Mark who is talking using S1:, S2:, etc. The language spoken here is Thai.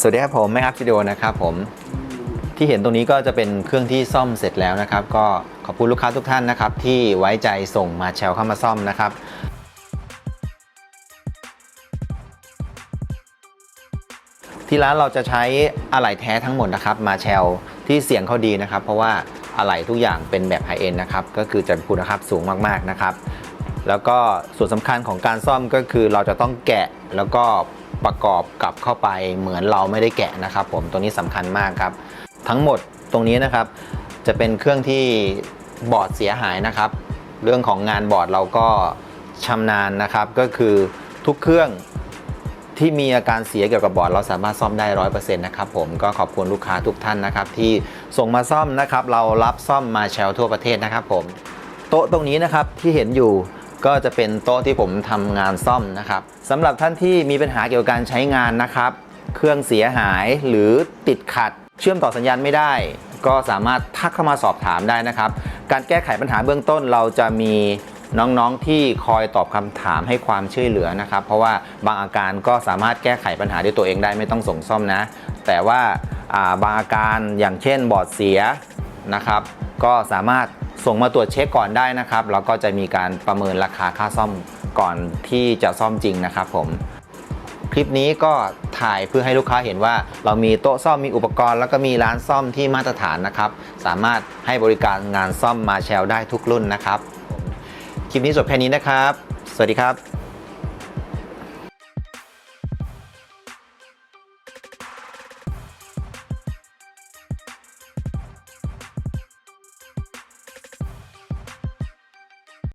S1: สวัสดีครับผมแม็กอัพสตูดิโอนะครับผมที่เห็นตรงนี้ก็จะเป็นเครื่องที่ซ่อมเสร็จแล้วนะครับ ก็ขอบคุณลูกค้าทุกท่านนะครับ ที่ไว้ใจส่งมาแชลเข้ามาซ่อมนะครับที่ร้านเราจะใช้อะไหล่แท้ทั้งหมดนะครับ มาแชลที่เสียงเขาดีนะครับ เพราะว่าอะไหล่ทุกอย่างเป็นแบบไฮเอ็นนะครับ ก็คือจะคุณภาพสูงมากๆนะครับ แล้วก็ส่วนสำคัญของการซ่อมก็คือเราจะต้องแกะแล้วก็ ประกอบกลับเข้าไปเหมือนเราไม่ได้แกะนะครับผมตัวนี้สำคัญมากครับ ทั้งหมดตรงนี้นะครับจะเป็นเครื่องที่บอร์ดเสียหายนะครับ เรื่องของงานบอร์ดเราก็ชำนาญนะครับ ก็คือทุกเครื่องที่มีอาการเสียเกี่ยวกับบอร์ดเราสามารถซ่อมได้ร้อยเปอร์เซ็นต์นะครับผมก็ขอบคุณลูกค้าทุกท่านนะครับ ที่ส่งมาซ่อมนะครับ เรารับซ่อมมาแชลทั่วประเทศนะครับผมโต๊ะตรงนี้นะครับที่เห็นอยู่ ก็จะเป็นโต๊ะที่ผมทำงานซ่อมนะครับสำหรับท่านที่มีปัญหาเกี่ยวกับการใช้งานนะครับ เครื่องเสียหายหรือติดขัด เชื่อมต่อสัญญาณไม่ได้ ก็สามารถทักเข้ามาสอบถามได้นะครับ การแก้ไขปัญหาเบื้องต้นเราจะมีน้องๆที่คอยตอบคำถามให้ความช่วยเหลือนะครับ เพราะว่าบางอาการก็สามารถแก้ไขปัญหาด้วยตัวเองได้ไม่ต้องส่งซ่อมนะ แต่ว่าอาบางอาการอย่างเช่นบอดเสียนะครับ ก็สามารถ ส่งมาตรวจเช็คก่อนได้นะครับแล้วก็จะมีการประเมินราคาค่าซ่อมก่อนที่จะซ่อมจริงนะครับผมคลิปนี้ก็ถ่ายเพื่อให้ลูกค้าเห็นว่า เรามีโต๊ะซ่อมมีอุปกรณ์ แล้วก็มีร้านซ่อมที่มาตรฐานนะครับ สามารถให้บริการงานซ่อมมาแชลได้ทุกรุ่นนะครับ คลิปนี้จบแค่นี้นะครับ สวัสดีครับ